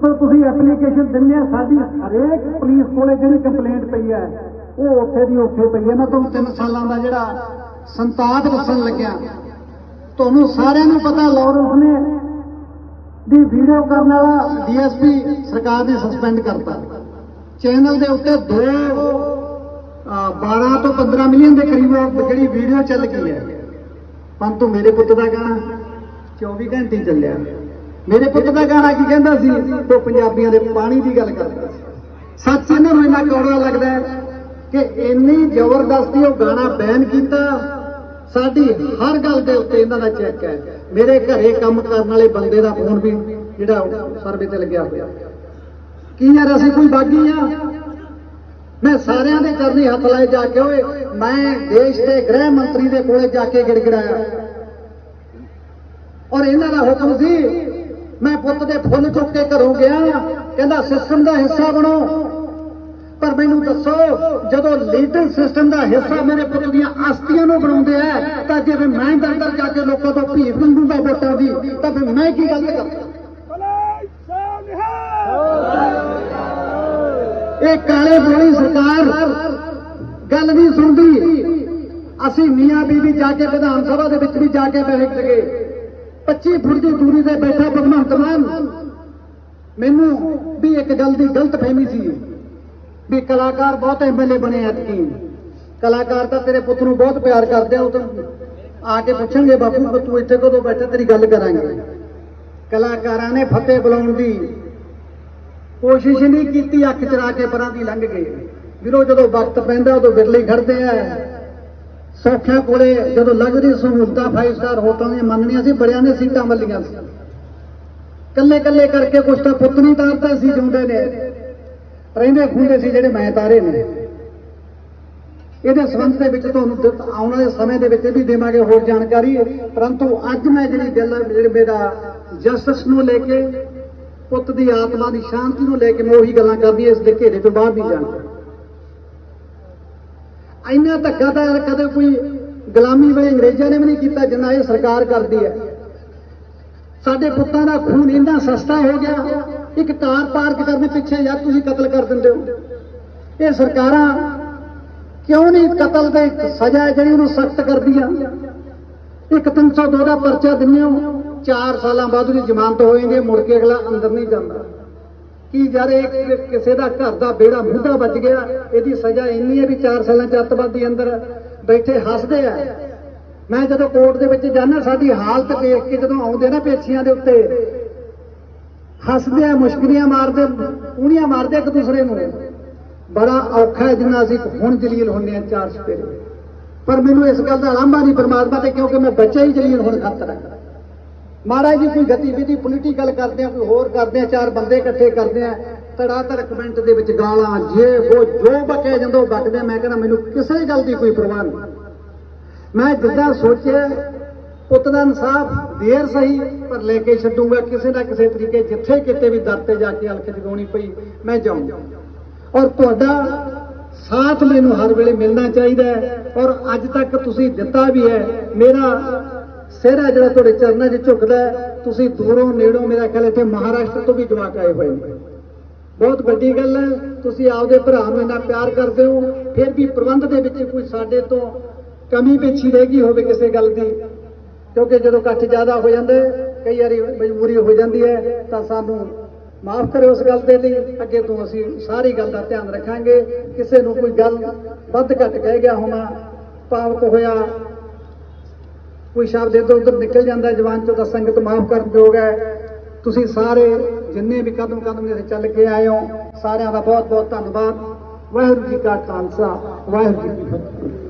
ਸੋ ਤੁਸੀਂ ਐਪਲੀਕੇਸ਼ਨ ਦਿੰਦੇ ਆ ਸਾਡੀ ਹਰੇਕ ਪੁਲਿਸ ਕੋਲੇ ਜਿਹੜੀ ਕੰਪਲੇਂਟ ਪਈ ਹੈ ਉਹ ਉੱਥੇ ਦੀ ਉੱਥੇ ਪਈ ਹੈ। ਮੈਂ ਤੁਹਾਨੂੰ 3 ਸਾਲਾਂ ਦਾ ਜਿਹੜਾ ਸੰਤਾਪ ਦੱਸਣ ਲੱਗਿਆ। ਤੁਹਾਨੂੰ ਸਾਰਿਆਂ ਨੂੰ ਪਤਾ ਲਾਰੈਂਸ ਨੇ ਦੀ ਵੀਡੀਓ ਕਰਨ ਵਾਲਾ ਡੀਐਸਪੀ ਸਰਕਾਰ ਨੇ ਸਸਪੈਂਡ ਕਰਤਾ। ਚੈਨਲ ਦੇ ਉੱਤੇ ਦੋ ਅਹ, 12 ਤੋਂ 15 ਮਿਲੀਅਨ ਦੇ ਕਰੀਬ ਜਿਹੜੀ ਵੀਡੀਓ ਚੱਲ ਗਈ ਹੈ। ਪੰਤੂ ਮੇਰੇ ਪੁੱਤ ਦਾ ਗਾਣਾ 24 ਘੰਟੇ ਚੱਲਿਆ। ਮੇਰੇ ਪੁੱਤ ਦਾ ਗਾਣਾ ਕੀ ਕਹਿੰਦਾ ਸੀ? ਉਹ ਪੰਜਾਬੀਆਂ ਦੇ ਪਾਣੀ ਦੀ ਗੱਲ ਕਰਦਾ ਸੀ। ਸੱਚ ਇਹਨਾਂ ਨੂੰ ਇੰਨਾ ਕੌੜਾ ਲੱਗਦਾ ਹੈ ਕਿ ਇੰਨੀ ਜ਼ਬਰਦਸਤੀ ਉਹ ਗਾਣਾ ਬੈਨ ਕੀਤਾ। ਸਾਡੀ ਹਰ ਗੱਲ ਦੇ ਉੱਤੇ ਇਹਨਾਂ ਦਾ ਚੈੱਕ ਹੈ। ਮੇਰੇ ਘਰੇ ਕੰਮ ਕਰਨ ਵਾਲੇ ਬੰਦੇ ਦਾ ਫੋਨ ਵੀ ਜਿਹੜਾ ਸਰਵੇ ਤੇ ਲੱਗਿਆ ਹੋਇਆ। ਕੀ ਯਾਰ ਅਸੀਂ ਕੋਈ ਬਾਗੀ ਆ? ਮੈਂ ਸਾਰਿਆਂ ਦੇ ਕਰਨੀ ਹੱਥ ਲਾਏ ਜਾ ਕੇ ਓਏ। ਮੈਂ ਦੇਸ਼ ਦੇ ਗ੍ਰਹਿ ਮੰਤਰੀ ਦੇ ਕੋਲੇ ਜਾ ਕੇ ਗਿੜਗੜਾਇਆ। ਔਰ ਇਹਨਾਂ ਦਾ ਹੁਕਮ ਸੀ ਮੈਂ ਪੁੱਤ ਦੇ ਫੁੱਲ ਚੁੱਕ ਕੇ ਘਰੋਂ ਗਿਆ। ਕਹਿੰਦਾ ਸਿਸਟਮ ਦਾ ਹਿੱਸਾ ਬਣੋ। ਪਰ ਮੈਨੂੰ ਦੱਸੋ, ਜਦੋਂ ਲੀਡਰ ਸਿਸਟਮ ਦਾ ਹਿੱਸਾ ਮੇਰੇ ਪੁੱਤ ਦੀਆਂ ਆਸਤੀਆਂ ਨੂੰ ਬਣਾਉਂਦੇ ਆ, ਤਾਂ ਜੇ ਮੈਂ ਦਰਦਰ ਜਾ ਕੇ ਲੋਕਾਂ ਤੋਂ ਭੀਖ ਮੰਗੂਗਾ ਵੋਟਾਂ ਦੀ, ਤਾਂ ਫਿਰ ਮੈਂ ਕੀ ਗੱਲ ਕਰਾਂ? ਇਹ ਕਾਲੇ ਬੋਲੀ ਸਰਕਾਰ ਗੱਲ ਨਹੀਂ ਸੁਣਦੀ। ਅਸੀਂ ਮੀਆਂ ਬੀਬੀ ਜਾ ਕੇ ਵਿਧਾਨ ਸਭਾ ਦੇ ਵਿੱਚ ਵੀ ਜਾ ਕੇ ਬੈਠ ਗਏ। 25 ਫੁੱਟ ਦੀ ਦੂਰੀ ਤੇ ਬੈਠਾ ਭਗਵੰਤ ਮਾਨ। ਮੈਨੂੰ ਵੀ ਇੱਕ ਗੱਲ ਦੀ ਗਲਤ ਫਹਿਮੀ ਸੀ ਵੀ ਕਲਾਕਾਰ ਬਹੁਤ ਐਮਐਲਏ ਬਣੇ ਐਤਕੀ। ਕਲਾਕਾਰ ਤਾਂ ਤੇਰੇ ਪੁੱਤ ਨੂੰ ਬਹੁਤ ਪਿਆਰ ਕਰਦੇ ਆ, ਉਹ ਤਾਂ ਆ ਕੇ ਪੁੱਛਣਗੇ, ਬਾਪੂ, ਤੂੰ ਇੱਥੇ ਕਦੋਂ ਬੈਠਾ? ਤੇਰੀ ਗੱਲ ਕਰਾਂਗੇ। ਕਲਾਕਾਰਾਂ ਨੇ ਫਤਿਹ ਬੁਲਾਉਣ ਦੀ ਕੋਸ਼ਿਸ਼ ਨਹੀਂ ਕੀਤੀ, ਅੱਖ ਚਰਾ ਕੇ ਪਰਾਂ ਦੀ ਲੰਘ ਗਏ। ਵੀਰੋ, ਜਦੋਂ ਵਕਤ ਪੈਂਦਾ, ਉਦੋਂ ਵਿਰਲੇ ਖੜਦੇ ਆ। ਸੌਖਿਆਂ ਕੋਲੇ ਜਦੋਂ ਲਗਜ਼ਰੀ ਸਹੂਲਤਾਂ 5 ਸਟਾਰ ਹੋਟਲਾਂ ਦੀਆਂ ਮੰਨਣੀਆਂ ਸੀ, ਬੜਿਆਂ ਨੇ ਸੀਟਾਂ ਮੱਲੀਆਂ ਸੀ। ਕੱਲੇ ਕੱਲੇ ਕਰਕੇ ਕੁਛ ਤਾਂ ਪੁੱਤ ਨਹੀਂ ਤਾਰਦਾ ਸੀ ਜੁੰਦੇ ਨੇ। ਰਹਿੰਦੇ ਖੁੰਦੇ ਸੀ ਜਿਹੜੇ ਮੈਂ ਤਾਰੇ ਨੇ। ਇਹਦੇ ਸੰਬੰਧ ਦੇ ਵਿੱਚ ਤੁਹਾਨੂੰ ਆਉਣ ਵਾਲੇ ਸਮੇਂ ਦੇ ਵਿੱਚ ਇਹ ਵੀ ਦੇਵਾਂਗੇ ਹੋਰ ਜਾਣਕਾਰੀ। ਪਰੰਤੂ ਅੱਜ ਮੈਂ ਜਿਹੜੀ ਗੱਲ ਮੇਰਾ ਜਸਟਿਸ ਨੂੰ ਲੈ ਕੇ, ਪੁੱਤ ਦੀ ਆਤਮਾ ਦੀ ਸ਼ਾਂਤੀ ਨੂੰ ਲੈ ਕੇ ਮੈਂ ਉਹੀ ਗੱਲਾਂ ਕਰਦੀ ਇਸ ਦੇ ਘੇਰੇ ਤੋਂ ਬਾਹਰ ਨਹੀਂ ਜਾਣਾ। ਇੰਨਾ ਧੱਕਾ ਤਾਂ ਕਦੇ ਕੋਈ ਗੁਲਾਮੀ ਵੇਲੇ ਅੰਗਰੇਜ਼ਾਂ ਨੇ ਵੀ ਨਹੀਂ ਕੀਤਾ ਜਿੰਨਾ ਇਹ ਸਰਕਾਰ ਕਰਦੀ ਹੈ। ਸਾਡੇ ਪੁੱਤਾਂ ਦਾ ਖੂਨ ਇੰਨਾ ਸਸਤਾ ਹੋ ਗਿਆ, ਇੱਕ ਕਾਰ ਪਾਰਕ ਕਰਨ ਪਿੱਛੇ ਯਾਰ ਤੁਸੀਂ ਕਤਲ ਕਰ ਦਿੰਦੇ ਹੋ। ਇਹ ਸਰਕਾਰਾਂ ਕਿਉਂ ਨਹੀਂ ਕਤਲ ਦੇ ਸਜ਼ਾ ਹੈ ਜਿਹੜੀ ਉਹਨੂੰ ਸਖਤ ਕਰਦੀਆਂ? ਇੱਕ 302 ਦਾ ਪਰਚਾ ਦਿੰਦੇ ਹੋ 4 ਸਾਲਾਂ ਬਾਅਦ ਉਹਦੀ ਜ਼ਮਾਨਤ ਹੋ ਜਾਂਦੀ ਹੈ ਮੁੜ ਕੇ ਅਗਲਾ ਅੰਦਰ ਨਹੀਂ ਜਾਂਦਾ। ਕਿ ਯਾਰ, ਇਹ ਕਿਸੇ ਦਾ ਘਰ ਦਾ ਬੇੜਾ ਮੁੱਢਾ ਵੱਜ ਗਿਆ, ਇਹਦੀ ਸਜ਼ਾ ਇੰਨੀ ਹੈ ਵੀ 4 ਸਾਲਾਂ ਚ ਅੱਤਵਾਦੀ ਅੰਦਰ ਬੈਠੇ ਹੱਸਦੇ ਆ। ਮੈਂ ਜਦੋਂ ਕੋਰਟ ਦੇ ਵਿੱਚ ਜਾਂਦਾ, ਸਾਡੀ ਹਾਲਤ ਦੇਖ ਕੇ ਜਦੋਂ ਆਉਂਦੇ ਨਾ ਪੇਛੀਆਂ ਦੇ ਉੱਤੇ, ਹੱਸਦੇ ਆ ਮੁਸ਼ਕਰੀਆਂ ਮਾਰਦੇ, ਊਣੀਆਂ ਮਾਰਦੇ ਇੱਕ ਦੂਸਰੇ ਨੂੰ। ਬੜਾ ਔਖਾ ਹੈ ਜਿੰਨਾ ਅਸੀਂ ਹੁਣ ਜਲੀਲ ਹੁੰਦੇ ਆ ਚਾਰ ਸਪੇਰੇ। ਪਰ ਮੈਨੂੰ ਇਸ ਗੱਲ ਦਾ ਆਲੰਬਾ ਨਹੀਂ ਪਰਮਾਤਮਾ ਤੇ, ਕਿਉਂਕਿ ਮੈਂ ਬੱਚਾ ਹੀ ਜਲੀਲ ਹੁਣ ਖਾਤਰ ਹੈ। ਮਹਾਰਾਜ ਜੀ ਕੋਈ ਗਤੀਵਿਧੀ ਪੋਲੀਟੀਕਲ ਕਰਦੇ ਆ ਕੋਈ ਹੋਰ ਕਰਦੇ ਆ ਚਾਰ ਬੰਦੇ ਇਕੱਠੇ ਕਰਦੇ ਆ ਤੜਾ ਤੜ ਕਮੈਂਟ ਦੇ ਵਿੱਚ ਗਾਲਾਂ ਜੇ ਉਹ ਜੋ ਬਕੇ ਜਦੋਂ ਬਕਦੇ ਆ, ਮੈਂ ਕਹਿੰਦਾ ਮੈਨੂੰ ਕਿਸੇ ਗੱਲ ਦੀ ਕੋਈ ਪਰਵਾਹ ਨਹੀਂ। ਮੈਂ ਜਿੱਦਾਂ ਸੋਚਿਆ ਪੁੱਤ ਦਾ ਇਨਸਾਫ ਦੇਰ ਸਹੀ ਪਰ ਲੈ ਕੇ ਛੱਡੂਗਾ ਕਿਸੇ ਨਾ ਕਿਸੇ ਤਰੀਕੇ ਜਿੱਥੇ ਕਿਤੇ ਵੀ ਦਰ ਤੇ ਜਾ ਕੇ ਹਲਕ ਜਗਾਉਣੀ ਪਈ ਮੈਂ ਜਾਊਂਗਾ। ਔਰ ਤੁਹਾਡਾ ਸਾਥ ਮੈਨੂੰ ਹਰ ਵੇਲੇ ਮਿਲਣਾ ਚਾਹੀਦਾ ਹੈ ਔਰ ਅੱਜ ਤੱਕ ਤੁਸੀਂ ਦਿੱਤਾ ਵੀ ਹੈ ਮੇਰਾ ਸਿਹਰਾ ਜਿਹੜਾ ਤੁਹਾਡੇ ਚਰਨਾਂ 'ਚ ਝੁਕਦਾ ਤੁਸੀਂ ਦੂਰੋਂ ਨੇੜੋਂ ਮੇਰਾ ਖਿਆਲ ਇੱਥੇ ਮਹਾਰਾਸ਼ਟਰ ਤੋਂ ਵੀ ਜਵਾਕ ਆਏ ਹੋਏ ਨੇ। ਬਹੁਤ ਵੱਡੀ ਗੱਲ ਹੈ, ਤੁਸੀਂ ਆਪਦੇ ਭਰਾ ਨੂੰ ਇੰਨਾ ਪਿਆਰ ਕਰਦੇ ਹੋ, ਫਿਰ ਵੀ ਪ੍ਰਬੰਧ ਦੇ ਵਿੱਚ ਕੋਈ ਸਾਡੇ ਤੋਂ ਕਮੀ ਪੇਛੀ ਰਹਿ ਗਈ ਹੋਵੇ ਕਿਸੇ ਗੱਲ ਦੀ। ਕਿਉਂਕਿ ਜਦੋਂ ਇਕੱਠ ਜ਼ਿਆਦਾ ਹੋ ਜਾਂਦਾ ਕਈ ਵਾਰੀ ਮਜਬੂਰੀ ਹੋ ਜਾਂਦੀ ਹੈ, ਤਾਂ ਸਾਨੂੰ ਮਾਫ ਕਰਿਓ ਉਸ ਗੱਲ ਦੇ ਲਈ। ਅੱਗੇ ਤੋਂ ਅਸੀਂ ਸਾਰੀ ਗੱਲ ਦਾ ਧਿਆਨ ਰੱਖਾਂਗੇ। ਕਿਸੇ ਨੂੰ ਕੋਈ ਗੱਲ ਵੱਧ ਘੱਟ ਕਹਿ ਗਿਆ ਹੋਣਾ ਭਾਵਕ ਹੋਇਆ ਕੋਈ ਸ਼ਬਦ ਇੱਧਰ ਉੱਧਰ ਨਿਕਲ ਜਾਂਦਾ ਜਵਾਨ ਚੋਂ ਤਾਂ ਸੰਗਤ ਮਾਫ ਕਰਨ ਯੋਗ ਹੈ। ਤੁਸੀਂ ਸਾਰੇ ਜਿੰਨੇ ਵੀ ਕਦਮ ਕਦਮ ਦੇ ਚੱਲ ਕੇ ਆਏ ਹੋ, ਸਾਰਿਆਂ ਦਾ ਬਹੁਤ ਬਹੁਤ ਧੰਨਵਾਦ। ਵਾਹਿਗੁਰੂ ਜੀ ਕਾ ਖਾਲਸਾ, ਵਾਹਿਗੁਰੂ ਜੀ ਕੀ ਫਤਿਹ।